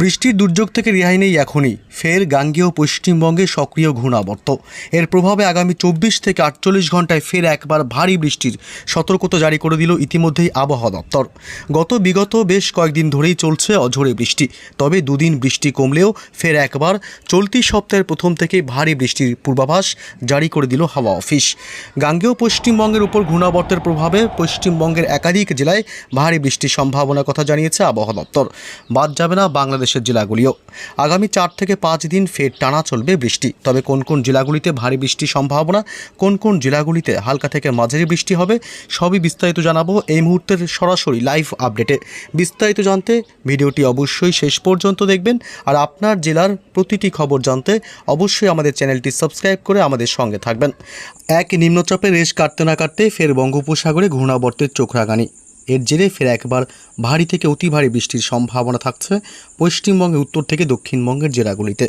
বৃষ্টির দুর্যোগ থেকে রেহাই নেই এখনই। ফের গাঙ্গেয় পশ্চিমবঙ্গে সক্রিয় ঘূর্ণাবর্ত। এর প্রভাবে আগামী চব্বিশ থেকে আটচল্লিশ ঘন্টায় ফের একবার ভারী বৃষ্টির সতর্কতা জারি করে দিল ইতিমধ্যেই আবহাওয়া দপ্তর। গত বিগত বেশ কয়েকদিন ধরেই চলছে অঝোরে বৃষ্টি। তবে দুদিন বৃষ্টি কমলেও ফের একবার চলতি সপ্তাহের প্রথম থেকেই ভারী বৃষ্টির পূর্বাভাস জারি করে দিল হাওয়া অফিস। গাঙ্গেয় পশ্চিমবঙ্গের উপর ঘূর্ণাবর্তের প্রভাবে পশ্চিমবঙ্গের একাধিক জেলায় ভারী বৃষ্টির সম্ভাবনার কথা জানিয়েছে আবহাওয়া দপ্তর। বাদ যাবে না বাংলাদেশের জেলাগুলিও। আগামী চার থেকে পাঁচ দিন ফের টানা চলবে বৃষ্টি। তবে কোন কোন জেলাগুলিতে ভারী বৃষ্টির সম্ভাবনা, কোন কোন জেলাগুলিতে হালকা থেকে মাঝারি বৃষ্টি হবে, সবই বিস্তারিত জানাব এই মুহূর্তের সরাসরি লাইভ আপডেটে। বিস্তারিত জানতে ভিডিওটি অবশ্যই শেষ পর্যন্ত দেখবেন। আর আপনার জেলার প্রতিটি খবর জানতে অবশ্যই আমাদের চ্যানেলটি সাবস্ক্রাইব করে আমাদের সঙ্গে থাকবেন। এক নিম্নচাপে রেশ কাটতে না কাটতে ফের বঙ্গোপসাগরে ঘূর্ণাবর্তের চোখ রাগানি এর জেরে ফের একবার ভারী থেকে অতি ভারী বৃষ্টির সম্ভাবনা থাকছে পশ্চিমবঙ্গের উত্তর থেকে দক্ষিণবঙ্গের জেলাগুলিতে।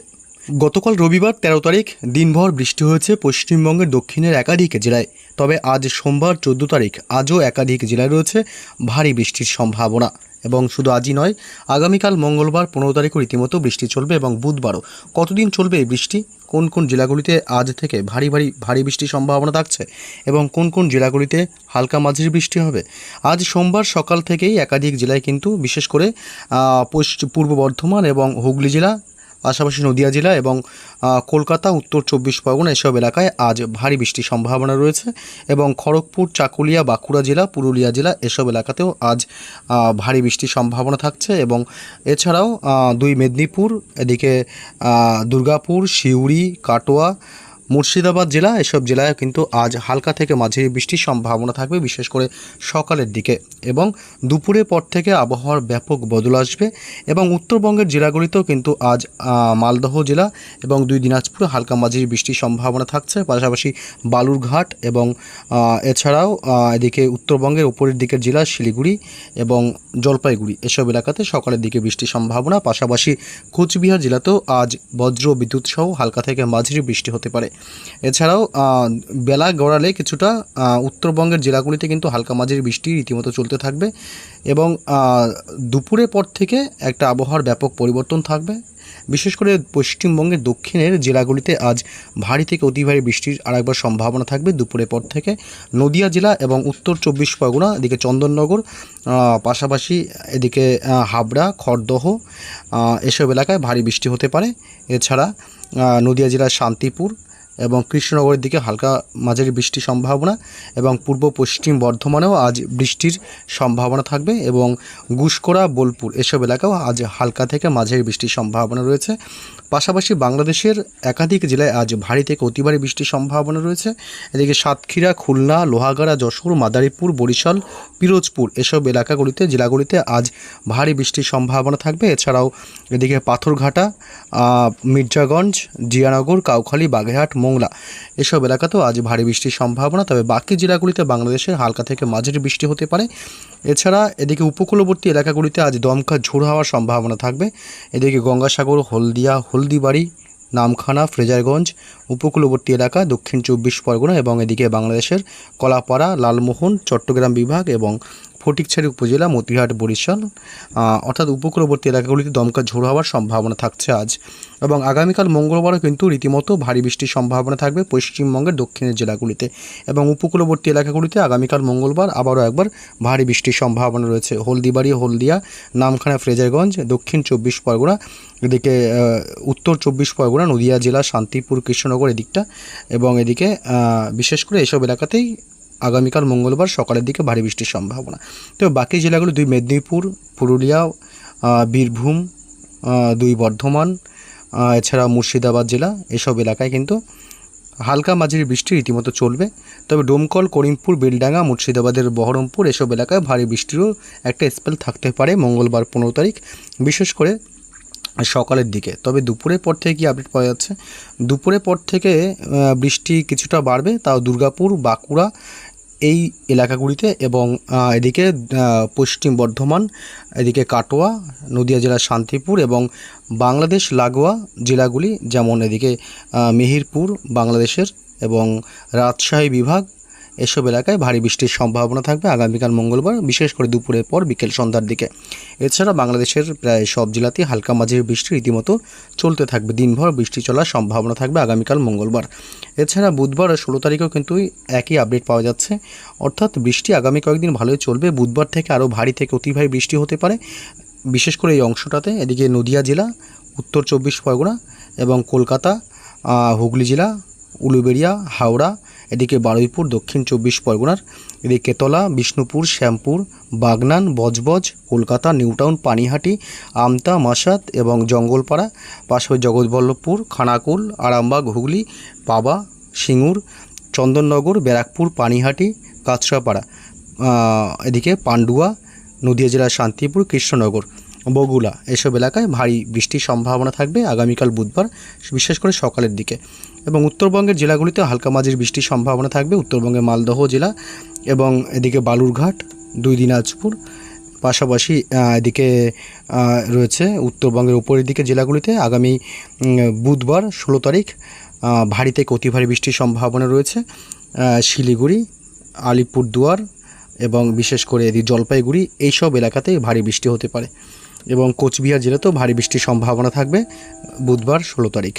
গতকাল রবিবার তেরো তারিখ দিনভর বৃষ্টি হয়েছে পশ্চিমবঙ্গের দক্ষিণের একাধিক জেলায়। তবে আজ সোমবার চোদ্দ তারিখ আজও একাধিক জেলায় রয়েছে ভারী বৃষ্টির সম্ভাবনা। এবং শুধু আজই নয়, আগামীকাল মঙ্গলবার পনেরো তারিখও রীতিমতো বৃষ্টি চলবে এবং বুধবারও। কতদিন চলবে এই বৃষ্টি? কোন কোন জেলাগুলিতে আজ থেকে ভারী ভারী ভারী বৃষ্টির সম্ভাবনা থাকছে? এবং কোন কোন জেলাগুলিতে হালকা মাঝির বৃষ্টি হবে? আজ সোমবার সকাল থেকেই একাধিক জেলায় কিন্তু, বিশেষ করে পশ্চিম পূর্ব বর্ধমান এবং হুগলি জেলা পাশাপাশি নদিয়া জেলা এবং কলকাতা, উত্তর চব্বিশ পরগনা এসব এলাকায় আজ ভারী বৃষ্টির সম্ভাবনা রয়েছে এবং খড়গপুর, চাকুলিয়া, বাঁকুড়া জেলা, পুরুলিয়া জেলা এসব এলাকাতেও আজ ভারী বৃষ্টির সম্ভাবনা থাকছে এবং এছাড়াও দুই মেদিনীপুর, এদিকে দুর্গাপুর, সিউড়ি, কাটোয়া মুর্শিদাবাদ জেলা, এসব জেলায় কিন্তু আজ হালকা থেকে মাঝারি বৃষ্টির সম্ভাবনা থাকবে, বিশেষ করে সকালের দিকে। এবং দুপুরের পর থেকে আবহাওয়ার ব্যাপক বদল আসবে এবং উত্তরবঙ্গের জেলাগুলিতেও কিন্তু আজ মালদহ জেলা এবং দুই দিনাজপুরে হালকা মাঝারি বৃষ্টির সম্ভাবনা থাকছে। পাশাপাশি বালুরঘাট এবং এছাড়াও এদিকে উত্তরবঙ্গের উপরের দিকের জেলা শিলিগুড়ি এবং জলপাইগুড়ি, এসব এলাকাতে সকালের দিকে বৃষ্টির সম্ভাবনা। পাশাপাশি কোচবিহার জেলাতেও আজ বজ্র বিদ্যুৎ সহ হালকা থেকে মাঝারি বৃষ্টি হতে পারে। এছাড়াও বেলা গড়ালে কিছুটা উত্তরবঙ্গের জেলাগুলিতে কিন্তু হালকা মাঝারি বৃষ্টি রীতিমতো চলতে থাকবে এবং আহ, দুপুরের পর থেকে একটা আবহাওয়ার ব্যাপক পরিবর্তন থাকবে। বিশেষ করে পশ্চিমবঙ্গের দক্ষিণের জেলাগুলিতে আজ ভারী থেকে অতি ভারী বৃষ্টির আরেকবার সম্ভাবনা থাকবে দুপুরের পর থেকে। নদিয়া জেলা এবং উত্তর চব্বিশ পরগনা এদিকে চন্দননগর পাশাপাশি এদিকে হাবড়া খড়দহ এসব এলাকায় ভারী বৃষ্টি হতে পারে। এছাড়া নদিয়া জেলার শান্তিপুর এবং কৃষ্ণনগরের দিকে হালকা মাঝারি বৃষ্টির সম্ভাবনা এবং পূর্ব পশ্চিম বর্ধমানেও আজ বৃষ্টির সম্ভাবনা থাকবে এবং গুসকরা বোলপুর এসব এলাকাও আজ হালকা থেকে মাঝারি বৃষ্টির সম্ভাবনা রয়েছে। পাশাপাশি বাংলাদেশের একাধিক জেলায় আজ ভারী থেকে অতি ভারী বৃষ্টির সম্ভাবনা রয়েছে। এদিকে সাতক্ষীরা, খুলনা, লোহাগাড়া, যশোর, মাদারীপুর, বরিশাল, পিরোজপুর এসব এলাকাগুলিতে, জেলাগুলিতে আজ ভারী বৃষ্টির সম্ভাবনা থাকবে। এছাড়াও এদিকে পাথরঘাটা মির্জাগঞ্জ, জিয়ানগর, কাউখালী, বাগেরহাট মোংলা এসব এলাকাতেও আজ ভারী বৃষ্টির সম্ভাবনা, তবে বাকি জেলাগুলিতে বাংলাদেশের হালকা থেকে মাঝারি বৃষ্টি হতে পারে। এছাড়া এদিকে উপকূলবর্তী এলাকাগুলিতে আজ দমকা ঝোড় হওয়ার সম্ভাবনা থাকবে। এদিকে গঙ্গাসাগর, হলদিয়া, হলদিবাড়ি, নামখানা, ফ্রেজারগঞ্জ, উপকূলবর্তী এলাকা, দক্ষিণ চব্বিশ পরগনা এবং এদিকে বাংলাদেশের কলাপাড়া, লালমোহন, চট্টগ্রাম বিভাগ এবং ফটিকছড়ি উপজেলা মতিহাট বরিশাল অর্থাৎ উপকূলবর্তী এলাকাগুলিতে দমকা ঝোড়ো হওয়ার সম্ভাবনা থাকছে আজ। এবং আগামীকাল মঙ্গলবারও কিন্তু রীতিমতো ভারী বৃষ্টির সম্ভাবনা থাকবে পশ্চিমবঙ্গের দক্ষিণের জেলাগুলিতে। এবং উপকূলবর্তী এলাকাগুলিতে আগামীকাল মঙ্গলবার আবারও একবার ভারী বৃষ্টির সম্ভাবনা রয়েছে। হলদিবাড়ি, হলদিয়া, নামখানা, ফ্রেজারগঞ্জ, দক্ষিণ চব্বিশ পরগনা, এদিকে উত্তর চব্বিশ পরগনা, নদিয়া জেলা, শান্তিপুর, কৃষ্ণনগর এদিকটা। এবং এদিকে বিশেষ করে এসব এলাকাতেই আগামীকাল মঙ্গলবার সকালের দিকে ভারী বৃষ্টির সম্ভাবনা। তো বাকি জেলাগুলো দুই মেদিনীপুর, পুরুলিয়া বীরভূম দুই বর্ধমান এছাড়া মুর্শিদাবাদ জেলা, এসব এলাকায় কিন্তু হালকা মাঝারি বৃষ্টি রীতিমতো চলবে। তবে ডোমকল, করিমপুর, বেলডাঙ্গা, মুর্শিদাবাদের বহরমপুর এসব এলাকায় ভারী বৃষ্টিরও একটা স্পেল থাকতে পারে মঙ্গলবার পনেরো তারিখ, বিশেষ করে সকালের দিকে। তবে দুপুরের পর থেকে কি আপডেট পাওয়া যাচ্ছে? দুপুরের পর থেকে বৃষ্টি কিছুটা বাড়বে। তাও দুর্গাপুর, বাঁকুড়া এই এলাকাগুলিতে এবং এদিকে পশ্চিম বর্ধমান, এদিকে কাটোয়া, নদিয়া জেলার শান্তিপুর এবং বাংলাদেশ লাগোয়া জেলাগুলি যেমন এদিকে মেহেরপুর বাংলাদেশের এবং রাজশাহী বিভাগ, এসব এলাকায় ভারী বৃষ্টির সম্ভাবনা থাকবে আগামীকাল মঙ্গলবার, বিশেষ করে দুপুরের পর বিকেল সন্ধ্যার দিকে। এছাড়া বাংলাদেশের প্রায় সব জেলাতেই হালকা মাঝারি বৃষ্টি রীতিমতো চলতে থাকবে। দিনভর বৃষ্টি চলার সম্ভাবনা থাকবে আগামীকাল মঙ্গলবার। এছাড়া বুধবার আর ষোলো তারিখেও কিন্তু একই আপডেট পাওয়া যাচ্ছে। অর্থাৎ বৃষ্টি আগামী কয়েকদিন ভালোই চলবে। বুধবার থেকে আরও ভারী থেকে অতি ভারী বৃষ্টি হতে পারে। বিশেষ করে এই অংশটাতে এদিকে নদিয়া জেলা, উত্তর চব্বিশ পরগনা এবং কলকাতা হুগলি জেলা, উলুবেড়িয়া, হাওড়া এদিকে বারুইপুর, দক্ষিণ চব্বিশ পরগনার, এদিকে কেতলা, বিষ্ণুপুর, শ্যামপুর, বাগনান, বজবজ, কলকাতা, নিউটাউন, পানিহাটি, আমতা, মাসাত এবং জঙ্গলপাড়া পাশাপাশি জগৎবল্লভপুর, খানাকুল, আরামবাগ, হুগলি, পাবা, সিঙ্গুর, চন্দননগর, ব্যারাকপুর, পানিহাটি, কাঁচরাপাড়া এদিকে পান্ডুয়া, নদিয়া জেলার শান্তিপুর, কৃষ্ণনগর। বগুলা। এসব এলাকায় ভারী বৃষ্টির সম্ভাবনা থাকবে আগামীকাল বুধবার, বিশেষ করে সকালের দিকে। এবং উত্তরবঙ্গের জেলাগুলিতে হালকা মাঝির বৃষ্টির সম্ভাবনা থাকবে। উত্তরবঙ্গের মালদহ জেলা এবং এদিকে বালুরঘাট, দুই দিনাজপুর, পাশাপাশি এদিকে রয়েছে উত্তরবঙ্গের উপরের দিকে জেলাগুলিতে আগামী বুধবার, ষোলো তারিখ ভারী থেকে অতি ভারী বৃষ্টির সম্ভাবনা রয়েছে। শিলিগুড়ি, আলিপুরদুয়ার এবং বিশেষ করে এদিকে জলপাইগুড়ি, এইসব এলাকাতে ভারী বৃষ্টি হতে পারে। এবং কোচবিহার জেলাতেও ভারী বৃষ্টির সম্ভাবনা থাকবে বুধবার ষোলো তারিখ।